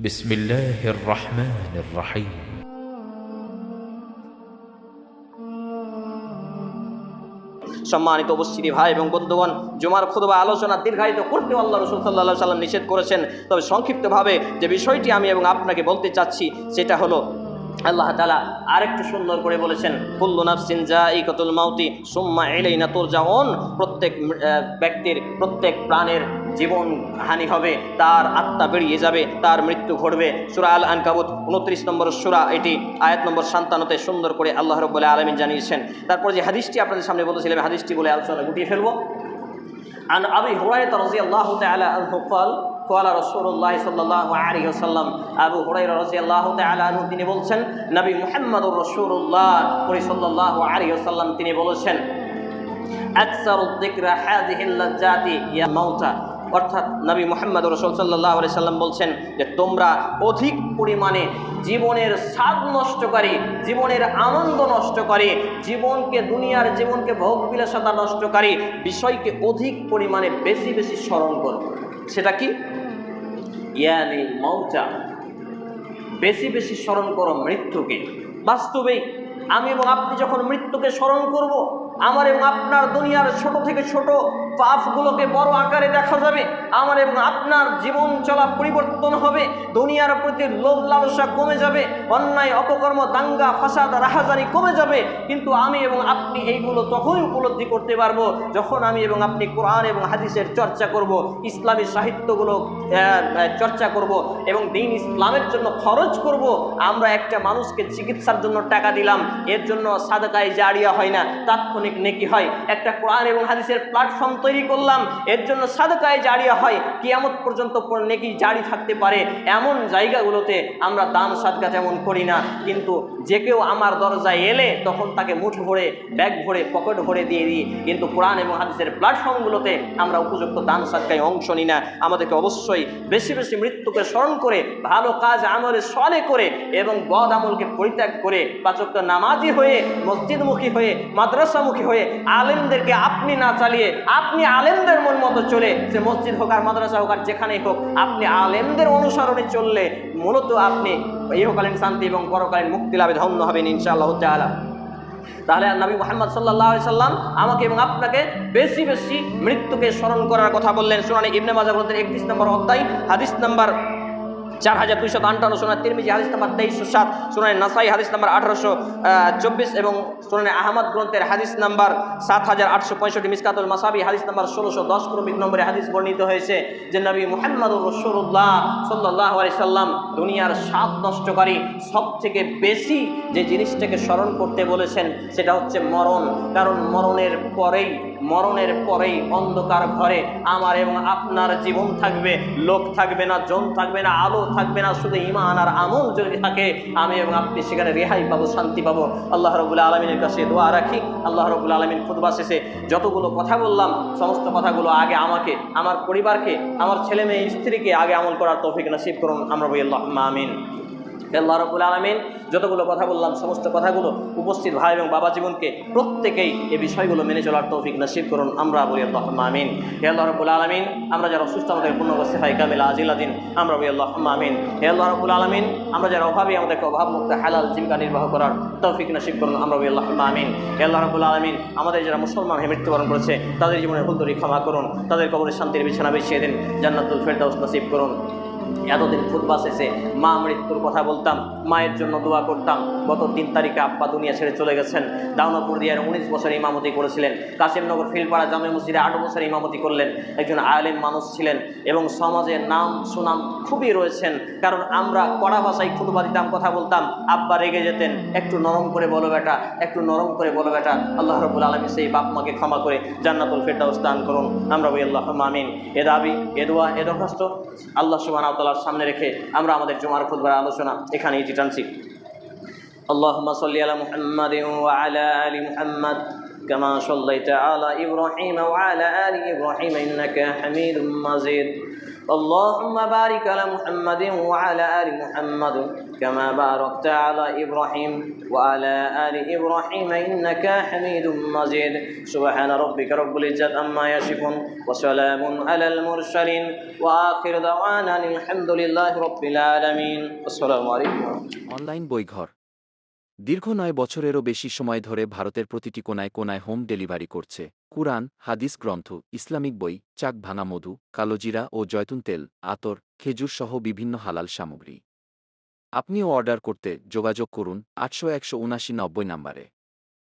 بسم الله الرحمن الرحيم সম্মানিত উপস্থিতি ভাই এবং বন্ধুগণ জুমার খুদবা আলোচনা দীর্ঘায়িত করতে আল্লাহ রসুল সাল্লাহ সাল্লাম নিষেধ করেছেন তবে সংক্ষিপ্তভাবে যে বিষয়টি আমি এবং আপনাকে বলতে চাচ্ছি সেটা হলো আল্লাহ তালা আরেকটু সুন্দর করে বলেছেন কুল্লু নাফসিন যা ইকতুল মাউতি সুম্মা এলেই না তোর যাওন প্রত্যেক আহ, ব্যক্তির প্রত্যেক প্রাণের জীবন হানি হবে তার আত্মা বেরিয়ে যাবে তার মৃত্যু ঘটবে সুরা আল আনকাবুত উনত্রিশ নম্বর সুরা এটি আয়াত নম্বর সান্তানতে সুন্দর করে আল্লাহ রব্বুল্লাহ আলমিন জানিয়েছেন তারপর যে হাদিসটি আপনাদের সামনে বলেছিলাম হাদিসটি বলে আলোচনা গুটিয়ে ফেলবো عن أبي هريرة رضي الله تعالى عنه قال قال رسول الله صلى الله عليه وسلم আবু হুরাইরা রাদিয়াল্লাহু তাআলা আনহু তিনি বলছেন নবী মুহাম্মদুর রাসূলুল্লাহ সাল্লাল্লাহু আলাইহি ওয়াসাল্লাম তিনি বলেছেন আকসারু যিকরা হাযিহিল লাজ্জাতি ইয়া মাউতা অর্থাৎ নবী মোহাম্মদ রসুল সাল্লাহ আলি সাল্লাম বলছেন যে, তোমরা অধিক পরিমাণে জীবনের স্বাদ নষ্ট করে জীবনের আনন্দ নষ্ট করে জীবনকে, দুনিয়ার জীবনকে ভোগ বিলাসতা নষ্টকারী বিষয়কে অধিক পরিমাণে বেশি বেশি স্মরণ করো। সেটা কি? ইয়ানি মৌচা বেশি বেশি স্মরণ করো মৃত্যুকে। বাস্তবেই আমি এবং আপনি যখন মৃত্যুকে স্মরণ করব আমার এবং আপনার দুনিয়ার ছোট থেকে ছোট পাপগুলোকে বড় আকারে দেখা যাবে। আমার এবং আপনার জীবন চলা পরিবর্তন হবে। দুনিয়ার প্রতি লোভ লালসা কমে যাবে। অন্যায়, অপকর্ম, দাঙ্গা, ফাসাদ রাহাজানি কমে যাবে। কিন্তু আমি এবং আপনি এইগুলো তখনই উপলব্ধি করতে পারব যখন আমি এবং আপনি কোরআন এবং হাদিসের চর্চা করব, ইসলামী সাহিত্যগুলো চর্চা করব এবং দিন ইসলামের জন্য খরচ করব। আমরা একটা মানুষকে চিকিৎসার জন্য টাকা দিলাম। এর জন্য সাদকায় জারিয়া হয় না। তাৎক্ষণিক নেকি হয়। একটা কোরআন এবং হাদিসের প্ল্যাটফর্ম তৈরি করলাম, এর জন্য সাদকায় জারিয়া হয়। কিয়ামত পর্যন্ত নেকি জারি থাকতে পারে। এমন জায়গাগুলোতে আমরা দান সাদকা তেমন করি না। কিন্তু যে কেউ আমার দরজায় এলে তখন তাকে মুঠ ভরে, ব্যাগ ভরে, পকেট ভরে দিয়ে দিই। কিন্তু কোরআন এবং হাদিসের প্ল্যাটফর্মগুলোতে আমরা উপযুক্ত দান সাদকায় অংশ নিই না। আমাদেরকে অবশ্যই বেশি বেশি মৃত্যুকে স্মরণ করে, ভালো কাজ আমলে সলে করে এবং বদ আমলকে পরিত্যাগ করে পাচক নামাজি হয়ে, মসজিদমুখী হয়ে, মাদ্রাসামুখী হয়ে আলেমদেরকে আপনি না চালিয়ে আপনি আলেমদের মন মতো চলে সে মসজিদ হোক আর মাদ্রাসা হোক আর যেখানেই হোক, আপনি আলেমদের অনুসরণে চললে মূলত আপনি ইহকালীন শান্তি এবং পরকালীন মুক্তি লাভে ধন্য হবেন ইনশাআল্লাহ তাআলা। তাহলে নবী মোহাম্মদ সাল্লাহ সাল্লাম আমাকে এবং আপনাকে বেশি বেশি মৃত্যুকে স্মরণ করার কথা বললেন। সুনানি ইবনে মাজা গ্রন্থের একত্রিশ নম্বর অধ্যায়, হাদিস নম্বর চার হাজার দুইশো আটান্ন, সোনার তিরমিজি, হাদিস নাম্বার তেইশশো সাত সোনানি নাসাই, হাদিস নাম্বার আঠারোশো চব্বিশ এবং সোনানি আহমদ গ্রন্থের হাদিস নাম্বার সাত হাজার আটশো পঁয়ষট্টি মিসকাতুল মাসাবি, হাদিস নাম্বার ষোলোশো দশ ক্রমিক নম্বরে হাদিস বর্ণিত হয়েছে যে নবী মোহাম্মদ রসুল্লাহ সাল্লাহ আলি সাল্লাম দুনিয়ার স্বাদ নষ্টকারী সব থেকে বেশি যে জিনিসটাকে স্মরণ করতে বলেছেন, সেটা হচ্ছে মরণ। কারণ মরণের পরেই মরণের পরেই অন্ধকার ঘরে আমার এবং আপনার জীবন থাকবে, লোক থাকবে না, জন থাকবে না, আলো থাকবে না, শুধু ইমান আর আমল যদি থাকে, আমি এবং আপনি সেখানে রেহাই পাবো, শান্তি পাবো। আল্লাহ রবুল্লা আলমিনের কাছে দোয়া রাখি। আল্লাহ রবুল্লা আলমিন খুদবা শেষে যতগুলো কথা বললাম, সমস্ত কথাগুলো আগে আমাকে, আমার পরিবারকে, আমার ছেলে মেয়ে স্ত্রীকে আগে আমল করার তৌফিক নাসিব করুন। আমরা বলি আল্লাহ আমিন। আল্লাহ রবুল আলমিন যতগুলো কথা বললাম, সমস্ত কথাগুলো উপস্থিত ভাই এবং বাবা জীবনকে প্রত্যেকেই এই বিষয়গুলো মেনে চলার তৌফিক নসিব করুন। আমরা বলি আল্লাহ আমিন। হে আল্লাহ রবুল আলমিন, আমরা যারা অসুস্থ, আমাদের পূর্ণ সেফাই কামিল আজিলাদিন আমরা বলি আল্লাহ আমিন। হে আল্লাহ রবুল আলমিন, আমরা যারা অভাবী, আমাদেরকে অভাবমুক্ত, হালাল জীবিকা নির্বাহ করার তৌফিক নসিব করুন, আমরা বলি আল্লাহ আমিন। হে আল্লাহ রবুল আলমিন, আমাদের যারা মুসলমান হয়ে মৃত্যুবরণ করেছে, তাদের জীবনের ভুল ক্ষমা করুন, তাদের কবরের শান্তির বিছানা বিছিয়ে দিন, জান্নাতুল ফেরদাউস নসিব করুন। এতদিন ফুটবাস এসে মা মৃত্যুর কথা বলতাম, মায়ের জন্য দোয়া করতাম। গত তিন তারিখে আব্বা দুনিয়া ছেড়ে চলে গেছেন। দাউনাপুর দিয়ার উনিশ বছর ইমামতি করেছিলেন। কাশিমনগর ফিলপাড়া জামে মসজিদে আট বছর ইমামতি করলেন। একজন আলেম মানুষ ছিলেন এবং সমাজে নাম, সুনাম খুবই রয়েছেন। কারণ আমরা কড়া ভাষায় খুতবা দিতাম, কথা বলতাম। আব্বা রেগে যেতেন, একটু নরম করে বলো বেটা, একটু নরম করে বলো বেটা। আল্লাহ রবুল আলমী সেই বাপ মাকে ক্ষমা করে জান্নাতুল ফেরদাউস দান করুন। আমরা বলি আল্লাহ আমিন। এ দাবি, এ দোয়া, এ দরখাস্ত। আল্লাহ সুবাহ তাল্লাহর সামনে রেখে আমরা আমাদের জমার খুদবার আলোচনা এখানে ইতি টানছি اللهم صل على محمد وعلى آل محمد كما صليت على إبراهيم وعلى آل إبراهيم إنك حميد مجيد اللهم بارك على محمد وعلى آل محمد كما باركت على إبراهيم وعلى آل إبراهيم إنك حميد مجيد سبحان ربك رب العزة عما يصفون وسلام على المرسلين وآخر دعوانا أن الحمد لله رب العالمين السلام عليكم অনলাইন বইঘর দীর্ঘ নয় বছরেরও বেশি সময় ধরে ভারতের প্রতিটি কোনায় কোনায় হোম ডেলিভারি করছে কুরআন, হাদিস গ্রন্থ, ইসলামিক বই, চাক ভাঙা মধু কালোজিরা ও জয়তুন তেল, আতর, খেজুর সহ বিভিন্ন হালাল সামগ্রী। আপনিও অর্ডার করতে যোগাযোগ করুন আটশো একশো উনাশি নব্বই নম্বরে।